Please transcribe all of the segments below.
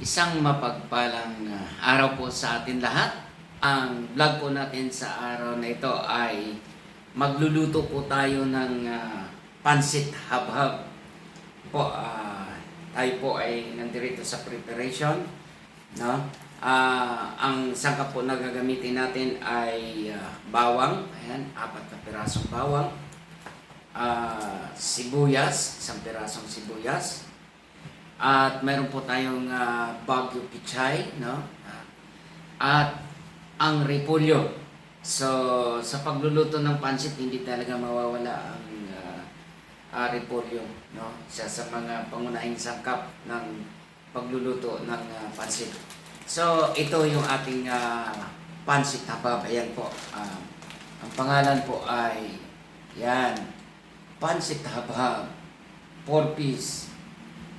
Isang mapagpalang ah, araw po sa atin lahat. Ang vlog po natin sa araw na ito ay magluluto po tayo ng ah, pansit habhab. Po, ah, tayo po ay nandirito sa preparation. No? Ah, ang sangkap po na gagamitin natin ay ah, bawang. Ayan, apat na pirasong bawang. Ah, sibuyas, isang pirasong sibuyas. At mayroon po tayong uh, Baguio Pichay, no? At ang repolyo. So, sa pagluluto ng pansit, hindi talaga mawawala ang uh, uh, repolyo, no? Isa sa mga pangunahing sangkap ng pagluluto ng uh, pansit. So, ito yung ating uh, pansit habab. Ayan po. Ah, ang pangalan po ay, yan, pansit habab. 4 piece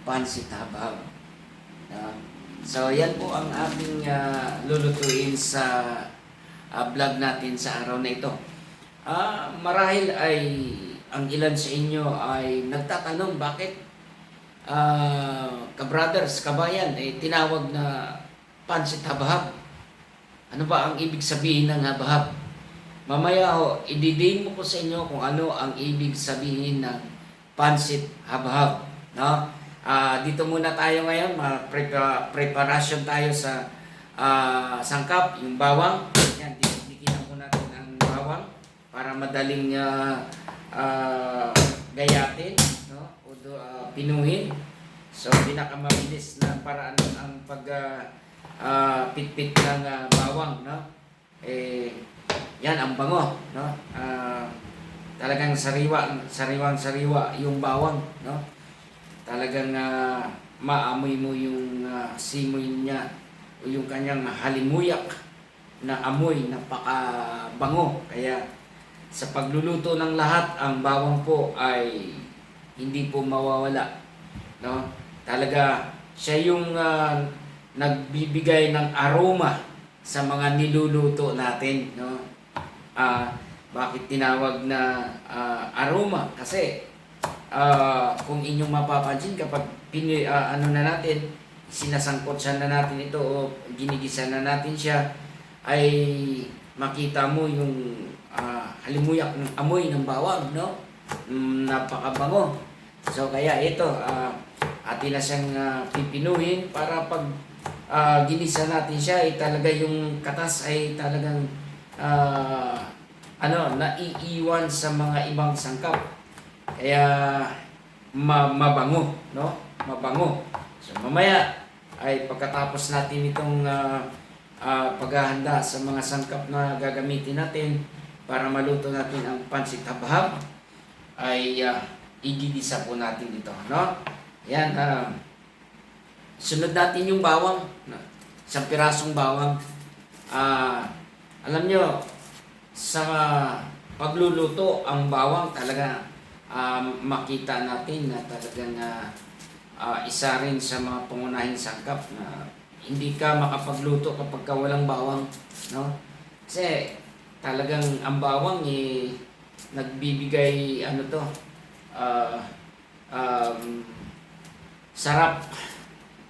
pansit habab. Ah, so, yan po ang ating ah, lulutuin sa ah, vlog natin sa araw na ito. Ah, marahil ay ang ilan sa inyo ay nagtatanong bakit ah, ka-brothers, kabayan, eh, tinawag na pansit habahab. Ano ba ang ibig sabihin ng habahab? Mamaya ho, ididiin mo ko sa inyo kung ano ang ibig sabihin ng pansit habahab. No? Ah, dito muna tayo ngayon, ma-prepare preparation tayo sa ah, sangkap, yung bawang. Yan, dikitan ko natin ang bawang para madaling ah, ah, gayatin, no? O ah, pinuhin. So, pinakamabilis na paraan ang pag ah, ah, pitpit ng ah, bawang, no? Eh, yan ang bango, no? Ah, talagang sariwa, sariwang sariwa yung bawang, no? Talagang uh, maamoy mo yung ah, simoy niya o yung kanyang halimuyak na amoy napakabango. Kaya sa pagluluto ng lahat, ang bawang po ay hindi po mawawala. No? Talaga siya yung ah, nagbibigay ng aroma sa mga niluluto natin. No? Ah, bakit tinawag na ah, aroma? Kasi Ah, kung inyong mapapansin kapag pini, ah, ano na natin, sinasangkot na natin ito o ginigisa na natin siya, ay makita mo yung ah, halimuyak ng amoy ng bawang, no? Mm, napakabango. So kaya ito, uh, atin na siyang ah, pipinuhin para pag ah, ginisa natin siya, ay talaga yung katas ay talagang ah, ano, naiiwan sa mga ibang sangkap. Kaya ma mabango, no? Mabango. So mamaya ay pagkatapos natin itong ah, ah, paghahanda sa mga sangkap na gagamitin natin para maluto natin ang pansit habhab ay uh, igigisa po natin ito, no? Yan, ah, sunod natin yung bawang, no? isang pirasong bawang. Ah, alam nyo, sa pagluluto, ang bawang talaga um, makita natin na talagang uh, uh, isa rin sa mga pangunahing sangkap na hindi ka makapagluto kapag ka walang bawang, no? Kasi talagang ang bawang eh nagbibigay ano to uh, um, sarap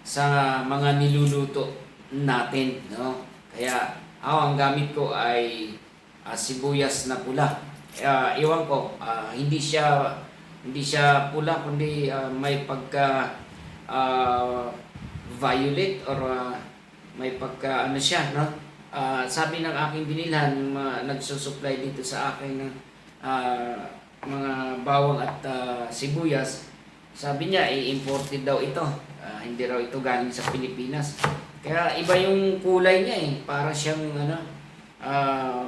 sa mga niluluto natin, no? Kaya ako ang gamit ko ay uh, sibuyas na pula uh, iwan ko, uh, hindi siya hindi siya pula kundi uh, may pagka uh, violet or uh, may pagka ano siya, no? Uh, sabi ng aking binilhan, yung uh, nagsusupply dito sa akin ng uh, mga bawang at uh, sibuyas, sabi niya, i-imported daw ito. Uh, hindi raw ito galing sa Pilipinas. Kaya iba yung kulay niya eh. Para siyang ano, uh,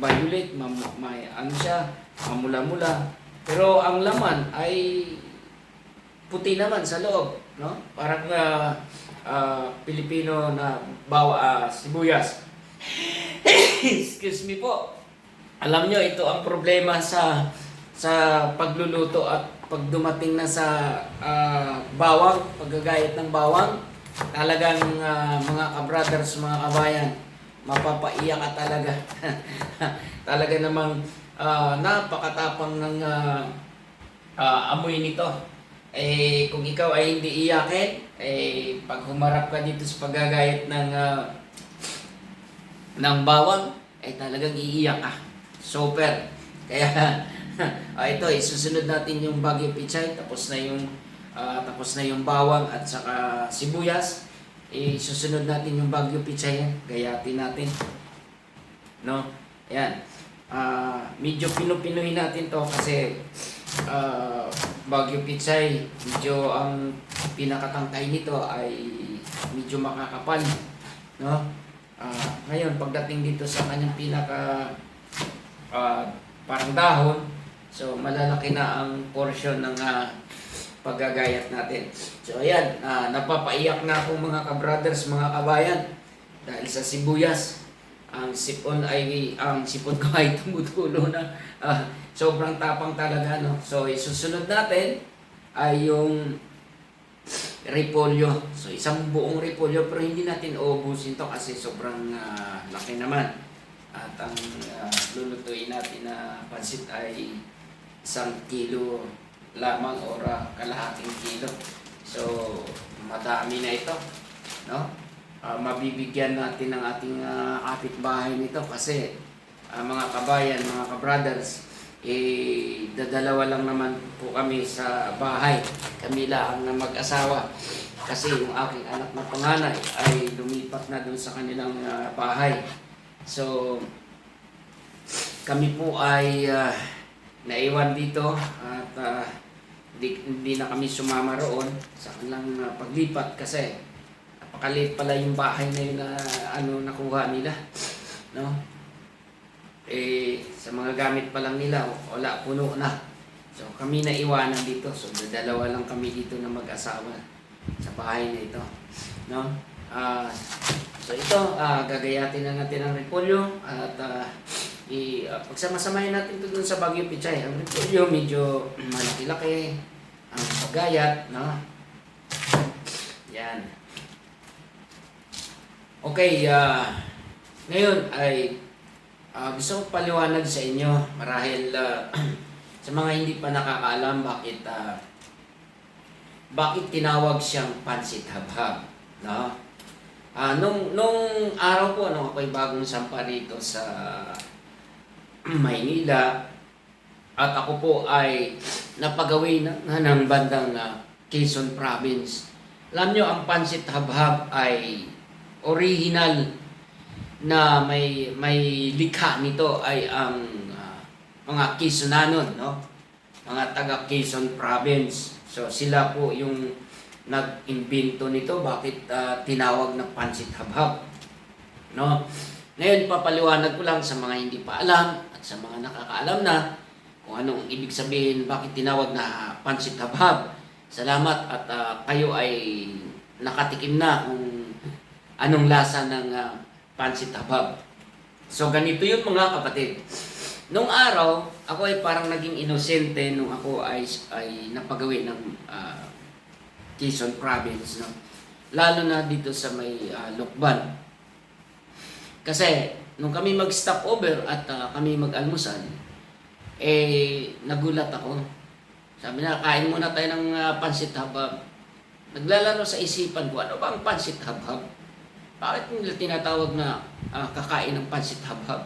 violet, mam, may ano siya, mamula-mula. Pero ang laman ay puti naman sa loob, no? Parang uh, uh, Pilipino na bawa uh, sibuyas. Excuse me po. Alam nyo, ito ang problema sa sa pagluluto at pag dumating na sa uh, bawang, paggagayat ng bawang, talagang uh, mga kabrothers, mga kabayan, mapapaiyak ka talaga. talaga namang uh, napakatapang ng uh, uh, amoy nito. eh, kung ikaw ay hindi iyakin, eh, pag humarap ka dito sa paggagayat ng, ah, ng bawang, ay talagang iiyak ka. Super. Kaya, ah, ito, isusunod natin yung Baguio Pichay, tapos na yung, ah, tapos na yung bawang at saka sibuyas. Isusunod natin yung Baguio Pichay, gayatin natin. No? Ayan. Ah, medyo pinupinoy natin to kasi ah, Baguio Pichay, medyo ang pinakatangkay nito ay medyo makakapal. No? Ah, ngayon, pagdating dito sa kanyang pinaka ah, parang dahon, so malalaki na ang portion ng ah, paggagayat natin. So ayan, ah, napapaiyak na ako mga kabrothers, mga kabayan dahil sa sibuyas. Ang sipon ay ang sipon ko ay tumutulo na. Ah, sobrang tapang talaga no? So isusunod natin ay yung repolyo. So isang buong repolyo pero hindi natin uubusin to kasi sobrang ah, laki naman. At ang ah, lulutuin natin na pansit ay isang kilo lamang or ah, kalahating kilo so madami na ito no Ah, mabibigyan natin ng ating ah, kapitbahay nito kasi ah, mga kabayan, mga kabrothers, eh, dadalawa lang naman po kami sa bahay. Kami lang na mag-asawa. Kasi yung aking anak na panganay ay lumipat na doon sa kanilang ah, bahay. So, kami po ay ah, naiwan dito at ah, di, hindi na kami sumama roon sa kanilang ah, paglipat kasi napakaliit pala yung bahay na yun na ano nakuha nila no? Eh sa mga gamit pa lang nila wala puno na. So kami na iwanan dito. So dalawa lang kami dito na mag-asawa sa bahay na ito no? Ah so ito ah, gagayatin na natin ang repolyo at ah, i ah, pagsamasamahin natin ito dun sa Baguio Pichay. Ang repolyo medyo malaki-laki. Ang paggayat no? Yan. Okay, ah ngayon ay ah, gusto ko paliwanag sa inyo marahil ah, sa mga hindi pa nakakaalam bakit ah, bakit tinawag siyang pansit habhab, no? Ah, nung nung araw po nung ako'y bagong sampa rito sa Maynila at ako po ay napagawi na, ng bandang na Quezon Province. Alam nyo, ang pansit habhab ay original na may may likha nito ay ang ah, mga Quezonanon, no? Mga taga Quezon province. So sila po yung nag-imbento nito bakit ah, tinawag na pansit habhab. No? Ngayon papaliwanag ko lang sa mga hindi pa alam sa mga nakakaalam na kung anong ibig sabihin bakit tinawag na pansit habhab. Salamat at ah, kayo ay nakatikim na kung anong lasa ng uh, pansit habab. So ganito yun mga kapatid. Nung araw, ako ay parang naging inosente nung ako ay, ay napagawi ng uh, Quezon Province. No? Lalo na dito sa may uh, Lokban. Kasi nung kami mag-stop over at uh, kami mag-almusal, eh nagulat ako. Sabi na, kain muna tayo ng uh, pansit habab. Naglalaro sa isipan ko, ano ba ang pansit habab? Bakit nila tinatawag na ah, kakain ng pansit habhab?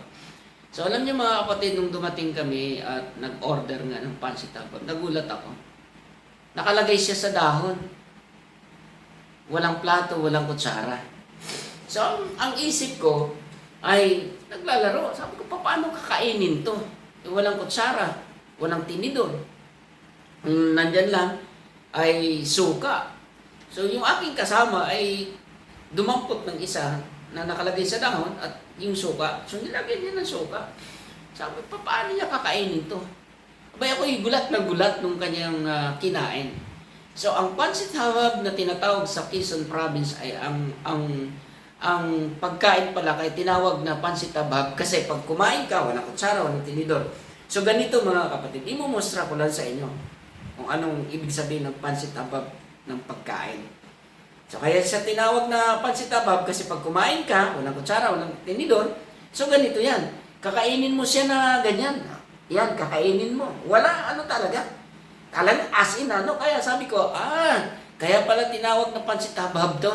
So alam niyo mga kapatid, nung dumating kami at nag-order nga ng pansit habhab, nagulat ako. Nakalagay siya sa dahon. Walang plato, walang kutsara. So ang, ang isip ko ay naglalaro. Sabi ko, paano kakainin to? Eh, walang kutsara, walang tinidor. Ang nandyan lang ay suka. So yung aking kasama ay dumampot ng isa na nakalagay sa dahon at yung suka. So nilagyan niya ng suka. Sabi, pa, paano niya kakainin to? Abay ako gulat na gulat nung kanyang ah, kinain. So ang pansit hawab na tinatawag sa Quezon province ay ang ang ang pagkain pala kay tinawag na pansit habab kasi pag kumain ka, walang kutsara, walang tinidor. So ganito mga kapatid, imumostra ko lang sa inyo kung anong ibig sabihin ng pansit habab ng pagkain. So kaya siya tinawag na pansit habab kasi pag kumain ka, walang kutsara, walang tinidor, so ganito yan. Kakainin mo siya na ganyan. Yan, kakainin mo. Wala, ano talaga. Talagang as in, ano? Kaya sabi ko, ah, kaya pala tinawag na pansit habhab to.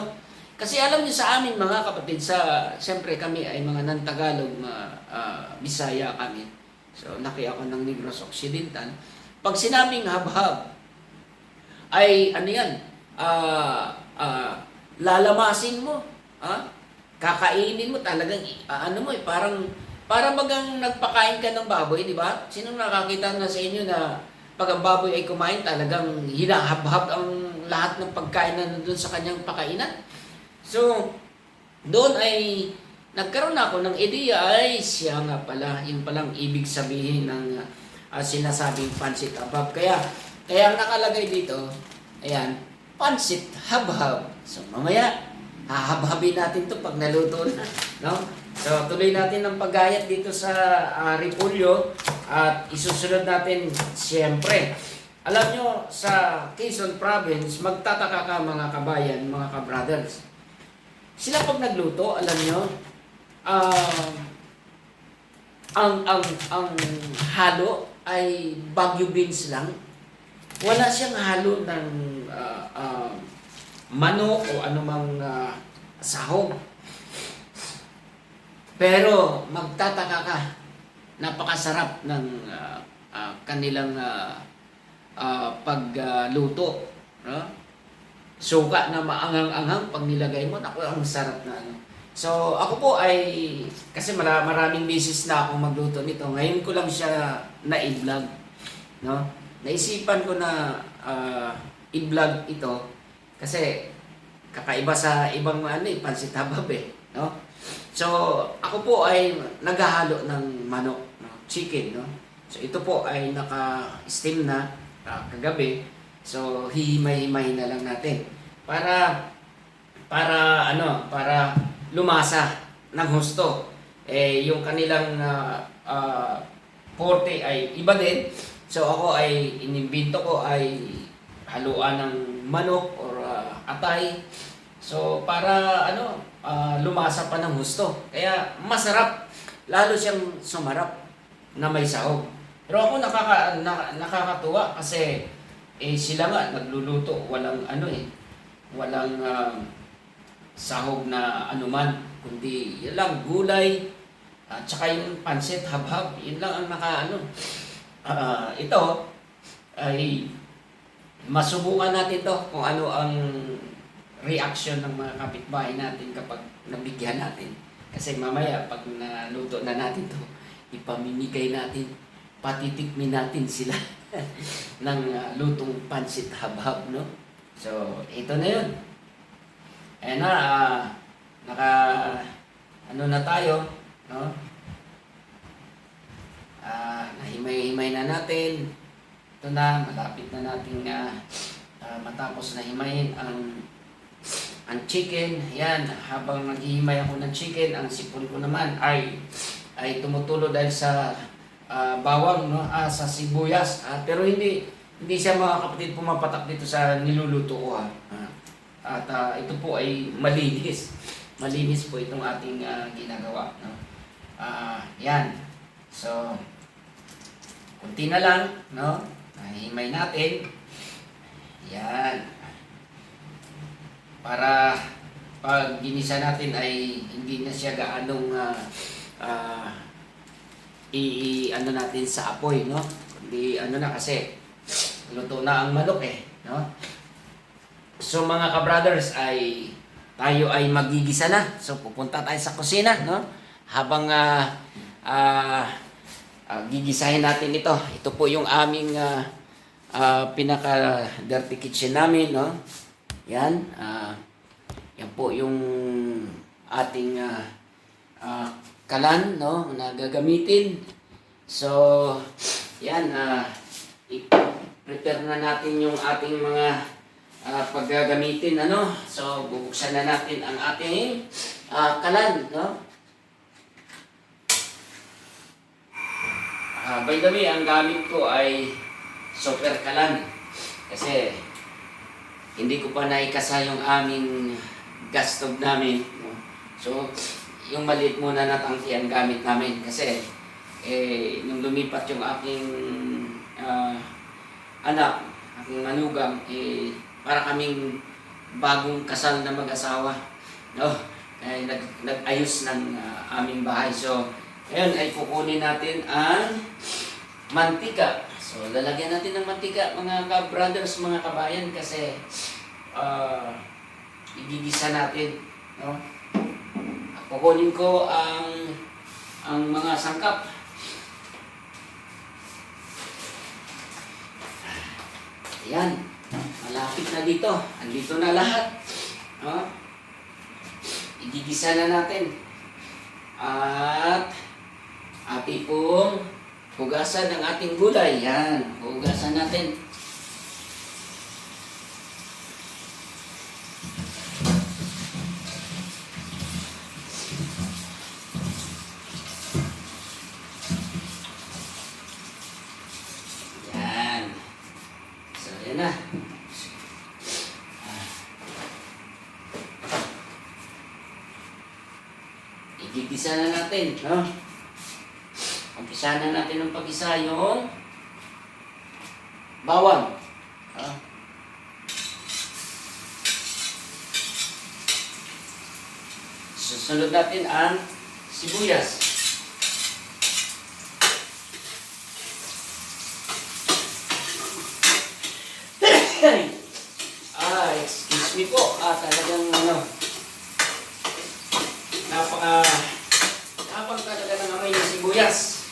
Kasi alam niyo sa amin mga kapatid, sa, siyempre kami ay mga nan-Tagalog, uh, uh, Bisaya kami. So, laki ako ng Negros Occidental. Pag sinabing habhab, ay ano yan, ah, ah, lalamasin mo, ha? kakainin mo talagang, ah, ano mo eh, parang, para bagang nagpakain ka ng baboy, di ba? Sino nakakita na sa inyo na pag ang baboy ay kumain, talagang hinahab-hab ang lahat ng pagkain na nandun sa kanyang pakainan? So, doon ay nagkaroon ako ng ideya ay siya nga pala, yung palang ibig sabihin ng uh, sinasabing pansit habhab. Kaya, kaya ang nakalagay dito, ayan, pansit habhab. So, mamaya, hahabhabin natin to pag naluto na. No? So, tuloy natin ang paggayat dito sa uh, repolyo at isusunod natin siyempre. Alam nyo, sa Quezon Province, magtataka ka mga kabayan, mga kabrothers. Sila pag nagluto, alam nyo, ah, ang, ang, ang halo ay bagyo beans lang. Wala siyang halo ng ah, ah, manok o anumang uh, sahog. Pero magtataka ka, napakasarap ng ah, ah, kanilang ah, ah, pagluto. no? Suka na maangang-anghang pag nilagay mo, naku, ang sarap na ano. So, ako po ay, kasi mara, maraming beses na akong magluto nito. Ngayon ko lang siya na-vlog. No? Naisipan ko na ah, i-vlog ito kasi kakaiba sa ibang ano eh, pansit habab eh. No? So, ako po ay naghahalo ng manok, no? chicken. No? So, ito po ay naka-steam na ah, kagabi. So, hihimay-himay na lang natin. Para, para ano, para lumasa ng husto. Eh, yung kanilang uh, uh, forte ay iba din. So, ako ay, inimbento ko ay haluan ng manok or uh, atay. So, para ano, uh, lumasa pa ng husto. Kaya, masarap. Lalo siyang sumarap na may sahog. Pero ako nakaka, na, nakakatuwa kasi eh sila nga nagluluto. Walang ano eh. Walang um, sahog na anuman. Kundi yun lang gulay at saka yung pansit habhab. Yun lang ang naka ano. Ah, ito ay masubukan natin to kung ano ang reaction ng mga kapitbahay natin kapag nabigyan natin. Kasi mamaya pag naluto na natin to ipamimigay natin patitikmin natin sila ng uh, lutong pansit habhab, no? So, ito na yun. Ayan na, uh, naka, ano na tayo, no? Uh, nahimay-himay na natin. Ito na, malapit na nating uh, uh, matapos na himayin ang ang chicken. Yan, habang naghihimay ako ng chicken, ang sipon ko naman ay ay tumutulo dahil sa uh, bawang no? Ah, sa sibuyas. Ah, pero hindi hindi siya mga kapatid pumapatak dito sa niluluto ko ha. Ah, at ah, ito po ay malinis. Malinis po itong ating ah, ginagawa no? Ah yan. So kunti na lang no? Nahimay natin. Yan. Para pag ginisa natin ay hindi na siya gaanong uh, uh, i, ano natin sa apoy, no? Kundi ano na kasi luto na ang manok eh, no? So mga ka-brothers ay tayo ay magigisa na. So pupunta tayo sa kusina, no? Habang ah ah, ah, gigisahin natin ito. Ito po yung aming ah, ah, pinaka dirty kitchen namin, no? Yan, ah yan po yung ating ah, ah, kalan, no, na gagamitin. So, yan, ah, i-prepare na natin yung ating mga ah, paggagamitin, ano. So, bubuksan na natin ang ating ah, kalan, no. Ah, by the way, ang gamit ko ay super kalan. Kasi, hindi ko pa naikasa yung aming gas stove namin. No? So, yung maliit muna na tangki ang gamit namin kasi eh, nung lumipat yung aking ah, anak, aking manugang, eh, para kaming bagong kasal na mag-asawa. No? Ay nag, nag-ayos ng ah, aming bahay. So, ngayon ay kukunin natin ang mantika. So, lalagyan natin ng mantika, mga ka-brothers, mga kabayan, kasi ah, igigisa natin. No? Kukunin ko ang ang mga sangkap. Ayan. Malapit na dito. Andito na lahat. No? Igigisa na natin. At ating pong hugasan ng ating gulay. Yan. Hugasan natin. Yan. So, yan na. Ah. Igigisa na natin, no? Umpisa na natin ang pag-isa yung bawang. No? Susunod natin ang sibuyas. ah, excuse me po. Ah, talagang ano, napaka napag talaga ng amoy ng sibuyas.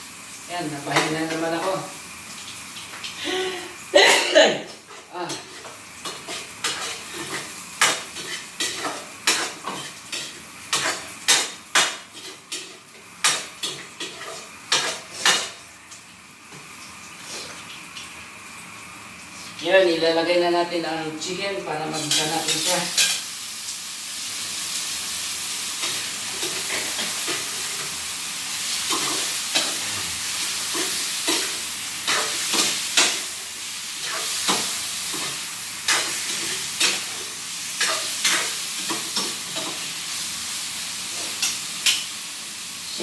Yan, napahinga na naman ako. ah. Yan, ilalagay na natin ang chicken para magisa natin siya.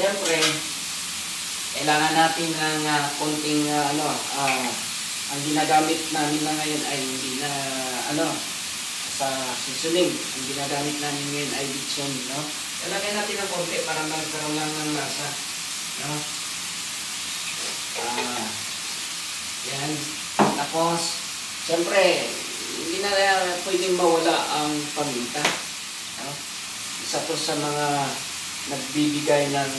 Siyempre, kailangan natin ng ah, konting ah, ano, ah, ang ginagamit namin na ngayon ay hindi na ano sa seasoning. Ang ginagamit namin ngayon ay bitson, no? Lalagay natin ng konti para magkaroon lang ng lasa, no? Ah, yan. Tapos, siyempre, hindi na pwedeng mawala ang paminta. No? Isa to sa mga nagbibigay ng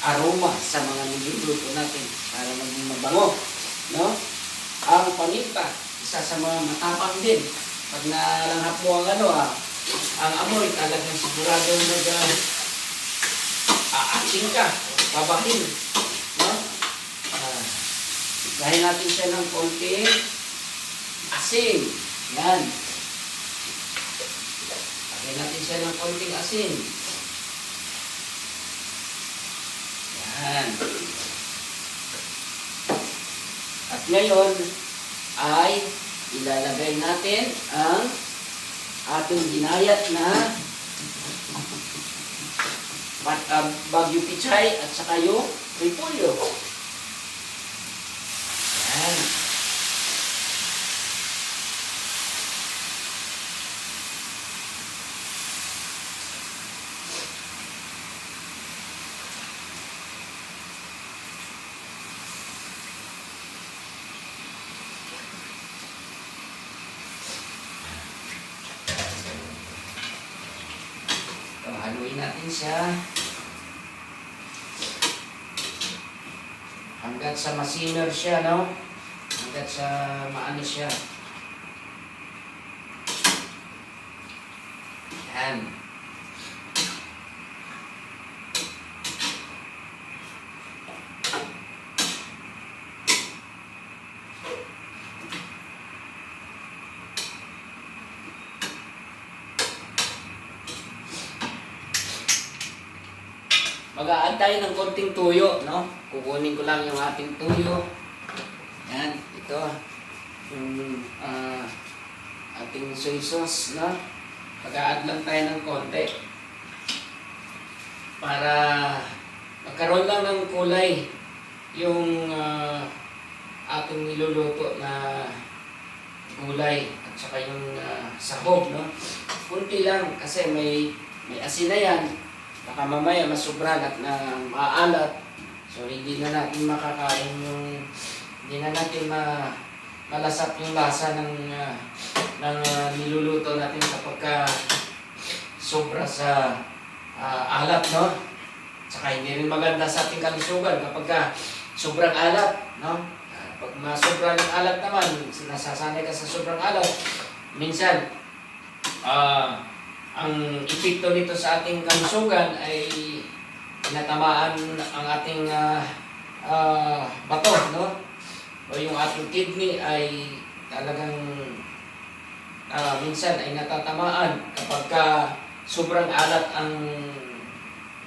aroma sa mga niluluto natin para maging mabango. No? Ang paminta, isa sa mga matapang din. Pag nalanghap mo ang ano ah, ang amoy talagang sigurado mag uh, aaksing ka, babahin. No? Ah, Gahin natin siya ng konting asin. Yan. Lagyan natin siya ng konting asin. Yan. Ngayon ay ilalagay natin ang ating ginayat na pat, uh, bagyo pichay at saka yung repolyo. Yan. So, haluin natin siya. Hanggat sa masimmer siya, no? Hanggat sa maano siya. Yan. Mag-a-add tayo ng konting tuyo, no? Kukunin ko lang yung ating tuyo. Yan, ito. Yung ah, ating soy sauce, no? Mag-a-add lang tayo ng konti. Para magkaroon lang ng kulay yung ah, ating niluluto na gulay at saka yung uh, sahog, no? Kunti lang kasi may may asin na yan. Baka mamaya masubran at na maalat. So hindi na natin makakain yung hindi na natin ma malasap yung lasa ng ah, ng ah, niluluto natin kapag ka sobra sa ah, alat, no? Saka hindi rin maganda sa ating kalusugan kapag ka sobrang alat, no? Ah, Pag masobra ng alat naman, nasasanay ka sa sobrang alat, minsan, ah, ang epekto nito sa ating kalusugan ay natamaan ang ating ah, ah, bato, no? O yung ating kidney ay talagang ah, minsan ay natatamaan kapag ka sobrang alat ang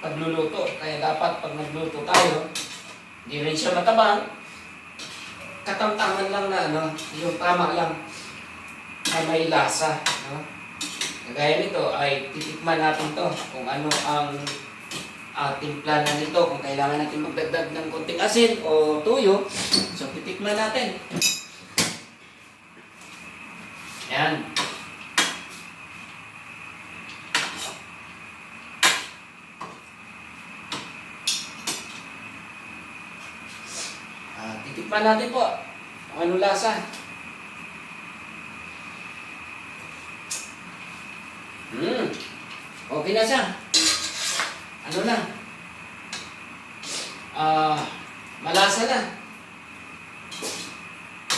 pagluluto. Kaya dapat pag nagluto tayo, hindi rin siya matabang. Katamtaman lang na ano, yung tama lang na may lasa. No? Kagaya nito ay titikman natin to kung ano ang ating plano nito, kung kailangan natin magdagdag ng konting asin o tuyo. So titikman natin. Yan. Ah, titikman natin po. Ano lasa. Hmm. Okay na siya. Ano na? Ah, malasa na.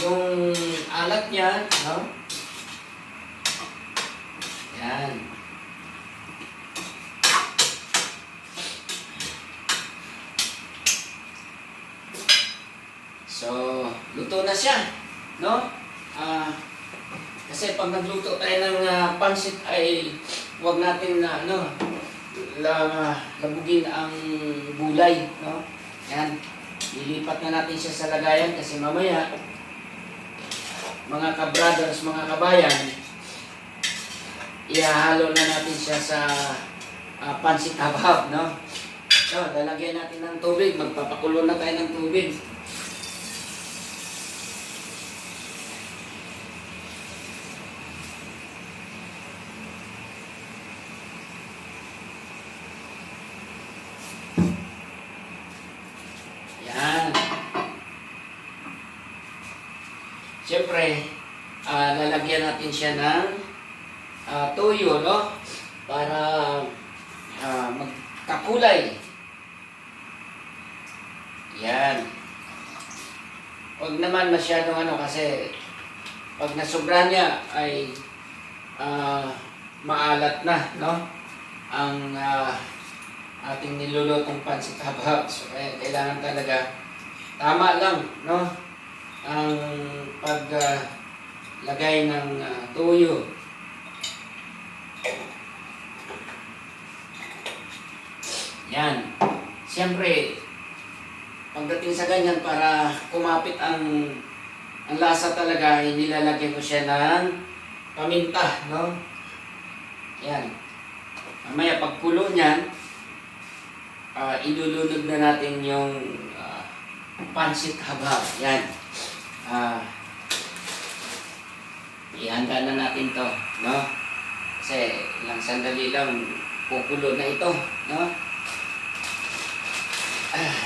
Yung alat niya, no? Yan. So, luto na siya, no? Ah, kasi pag nagluto tayo ng ah, pansit ay huwag natin na ano, la, labugin ang gulay, no? Yan. Lilipat na natin siya sa lagayan kasi mamaya mga ka-brothers, mga kabayan, ihahalo na natin siya sa ah, pansit habhab, no? So, lalagyan natin ng tubig. Magpapakulo na tayo ng tubig. Yan. Siyempre, ah, lalagyan natin siya ng ah, tuyo, no? Para ah, magkakulay. Yan. Huwag naman masyadong ano kasi pag nasobra niya ay ah, maalat na, no? Ang ah, ating nilulutong pansit habhab. So, kaya kailangan talaga tama lang, no? Ang pag ah, lagay ng ah, tuyo. Yan. Siyempre, pagdating sa ganyan, para kumapit ang ang lasa talaga, inilalagyan ko siya ng paminta, no? Yan. Mamaya pagkulo niyan, ah ilulunod na natin yung ah, pansit habab. Yan. Ah, ihanda na natin to, no? Kasi ilang sandali lang pukulo na ito, no? Ah.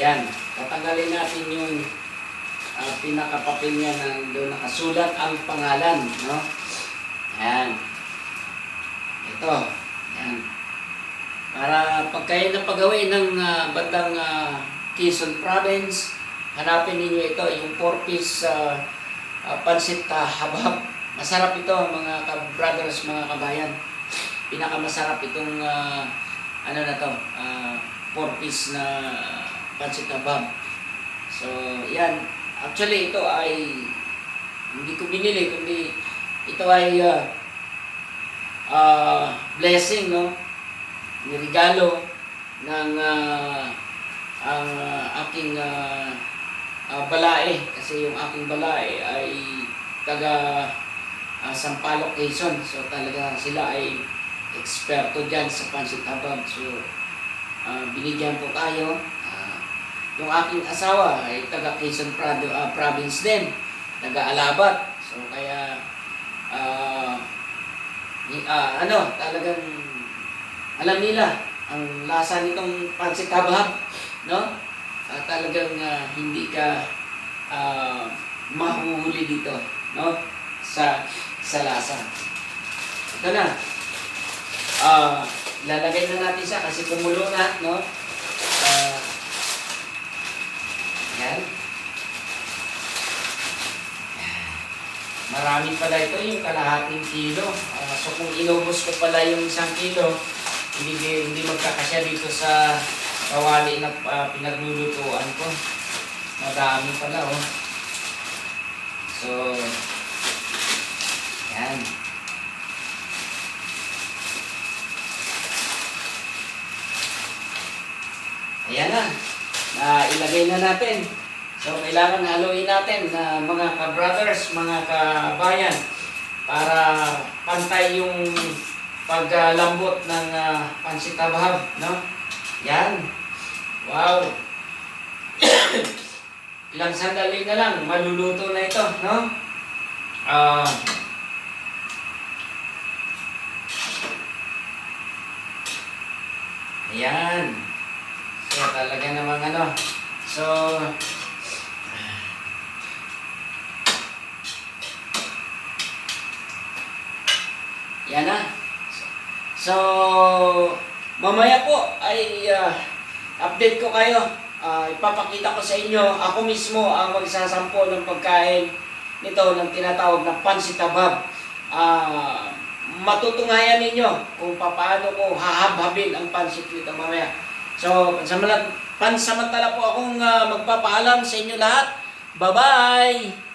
Ayan, tatanggalin natin yung uh, pinakapapel niya na doon nakasulat ang pangalan, no? Ayan. Ito, ayan. Para pag kayo napagawi ng ah, bandang ah, Quezon Province, hanapin ninyo ito, yung 4-piece uh, uh, habab. Masarap ito mga ka-brothers, mga kabayan. Pinakamasarap itong ah, ano na to, ah, 4-piece na pansit habab. So, yan. Actually, ito ay hindi ko binili, kundi ito ay ah, ah, blessing, no? Nirigalo ng ah, ang ah, aking ah, ah, balae. Kasi yung aking balae ay taga ah, Sampaloc, Quezon. So talaga sila ay eksperto dyan sa pansit habab. So, ah, binigyan po tayo. Ah, yung aking asawa ay taga Quezon ah, province din. Taga Alabat. So kaya ni- ah, ano, talagang alam nila ang lasa nitong pansit habab, no? Ah, talagang ah, hindi ka ah, mahuhuli dito, no? Sa sa lasa. Ito na. Ah, lalagay na natin siya kasi kumulo na, no? Ah, yan. Marami pala ito, yung kalahating kilo. Ah, so kung inubos ko pala yung isang kilo, hindi hindi magkakasya dito sa kawali na ah, pinaglulutuan ko. Madami pala oh. So, yan. Ayan na. Na ilagay na natin. So, kailangan haluin natin na mga ka-brothers, mga kabayan para pantay yung paglambot ng uh, pansit tabahab, no? Yan. Wow. Ilang sandali na lang, maluluto na ito, no? Ah. Ayan. So, talaga namang ano. So, yan na. So, mamaya po ay ah, update ko kayo. Ah, ipapakita ko sa inyo, ako mismo ang magsasampo ng pagkain nito ng tinatawag na pansitabab. Ah, matutungayan ninyo kung paano ko hahabhabin ang pansit nito mamaya. So, pansamantala, pansamantala po akong ah, magpapaalam sa inyo lahat. Bye-bye!